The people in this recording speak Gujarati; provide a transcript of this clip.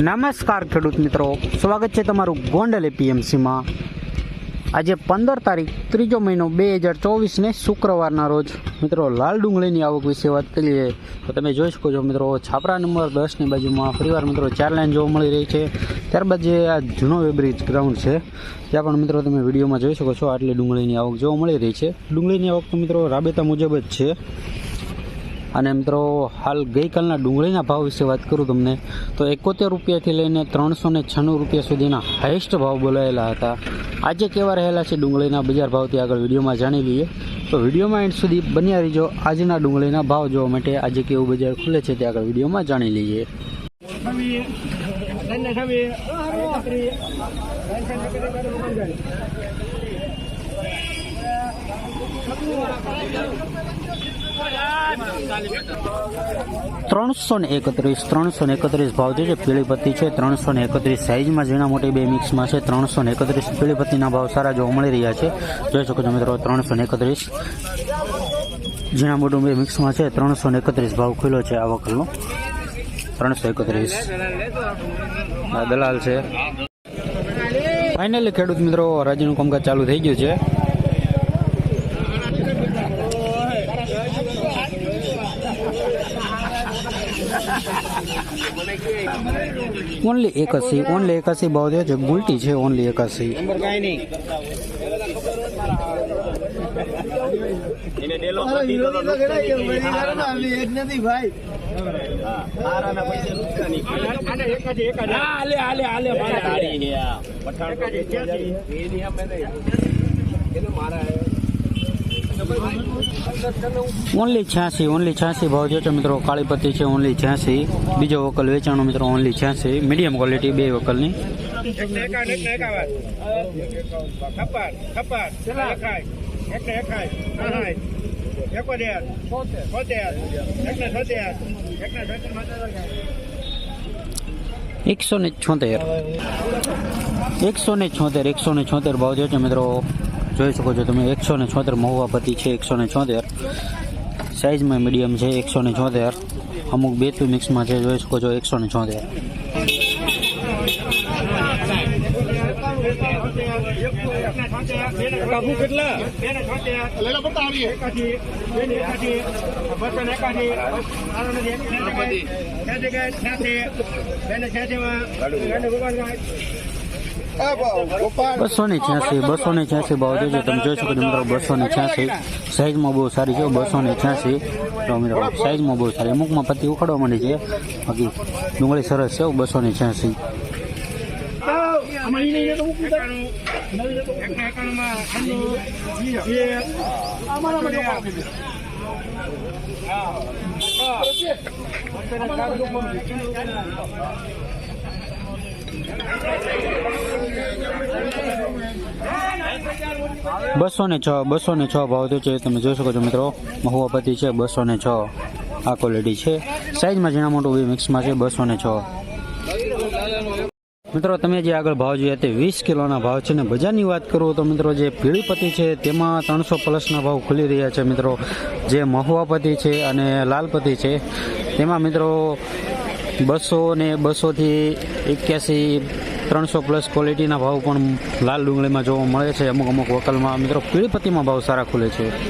નમસ્કાર ખેડૂત મિત્રો. સ્વાગત છે તમારું ગોંડલ એપીએમસીમાં. આજે પંદર તારીખ, ત્રીજો મહિનો બે હજાર ચોવીસને શુક્રવારના રોજ. મિત્રો, લાલ ડુંગળીની આવક વિશે વાત કરીએ તો તમે જોઈ શકો છો મિત્રો, છાપરા નંબર દસની બાજુમાં ફરીવાર મિત્રો ચાર લાઇન જોવા મળી રહી છે. ત્યારબાદ જે આ જૂનો વેબ્રિજ ગ્રાઉન્ડ છે, ત્યાં પણ મિત્રો તમે વિડીયોમાં જોઈ શકો છો, આટલી ડુંગળીની આવક જોવા મળી રહી છે. ડુંગળીની આવક તો મિત્રો રાબેતા મુજબ જ છે. અને મિત્રો હાલ ગઈકાલના ડુંગળીના ભાવ વિશે વાત કરું તમને, તો એકોતેર રૂપિયાથી લઈને ત્રણસો ને છન્નું રૂપિયા સુધીના હાઈએસ્ટ ભાવ બોલાયેલા હતા. આજે કેવા રહેલા છે ડુંગળીના બજાર ભાવથી આગળ વિડીયોમાં જાણી લઈએ. તો વિડીયોમાં એન્ડ સુધી બન્યા રહીજો. આજના ડુંગળીના ભાવ જોવા માટે આજે કેવું બજાર ખુલે છે તે આગળ વિડીયોમાં જાણી લઈએ. ત્રણસો ને એકત્રીસ, ત્રણસો ને એકત્રીસ ભાવ છે, પીળી પત્તી છે, ત્રણસો ને એકત્રીસ સાઇઝમાં ઝીણા મોટી બે મિક્સમાં છે, ત્રણસો ને એકત્રીસ પીળી પત્તીના ભાવ સારા જોવા મળી રહ્યા છે. જોઈ શકો છો મિત્રો, ત્રણસો ને એકત્રીસ ઝીણા મોટું બે મિક્સમાં છે, ત્રણસો ને એકત્રીસ ભાવ ખુલ્લો છે આ વખતનો. ત્રણસો એકત્રીસ. દલાલ છે. ફાઇનલી ખેડૂત મિત્રો રાજ્યનું કામકાજ ચાલુ થઈ ગયું છે. ઓનલી એકાસી ઓનલી એકાસી ભાવ થયો છે ગુલટી છે ઓનલી એકાસી ઓનલી છ્યાસી ઓનલી છ્યાસી ભાવ છે મિત્રો કાળીપત્તી છે ઓનલી છ્યાસી. બીજો વકલ વેચાણો મિત્રો ઓનલી છ્યાસી. મીડિયમ ક્વોલિટી બે વકલની. એકસો ને છોતેર. એકસો ને છોતેર એકસો ને છોતેર ભાવ છે મિત્રો. જોઈ શકો છો તમે, એકસો ને છોતેર મહુવા પતિ છે, એકસો ને છોતેર. સાઇઝમાં મીડિયમ છે, એકસો ને છોતેર. અમુક બેતુ મિક્સમાં છે, જોઈ શકો છો, એકસો ને છોતેર. કેટલા બસો ને છ્યાસી બસો ને છ્યાસી ભાવ થયો તમે જોઈ શકો મિત્રો બસો ને છ્યાસી. સાઇઝમાં બહુ સારી છે બસો ને છ્યાસી. તો મિત્રો સાઇઝમાં બહુ સારી. અમુકમાં પત્તી ઉખાડવા માંડી છે. બાકી ડુંગળી સરસ છે બસો ને છ્યાસી. બસો ને છ બસો ને છ ભાવ થયો છે, તમે જોઈ શકો છો મિત્રો. મહુઆપતિ છે બસો ને છ. આ ક્વોલિટી છે. સાઇઝમાં ઝીણા મોટું બે મિક્સમાં છે બસો ને છ. મિત્રો, તમે જે આગળ ભાવ જોયા તે વીસ કિલોના ભાવ છે ને બજારની વાત કરું તો મિત્રો, જે પીળીપતિ છે, તેમાં ત્રણસો પ્લસના ભાવ ખુલી રહ્યા છે મિત્રો. જે મહુઆપતિ છે અને લાલપતિ છે, તેમાં મિત્રો બસો ને બસોથી એક્યાસી ત્રણસો પ્લસ ક્વોલિટીના ભાવ પણ લાલ ડુંગળીમાં જોવા મળે છે. અમુક અમુક વકલમાં મિત્રો પીળી ભાવ સારા ખુલે છે.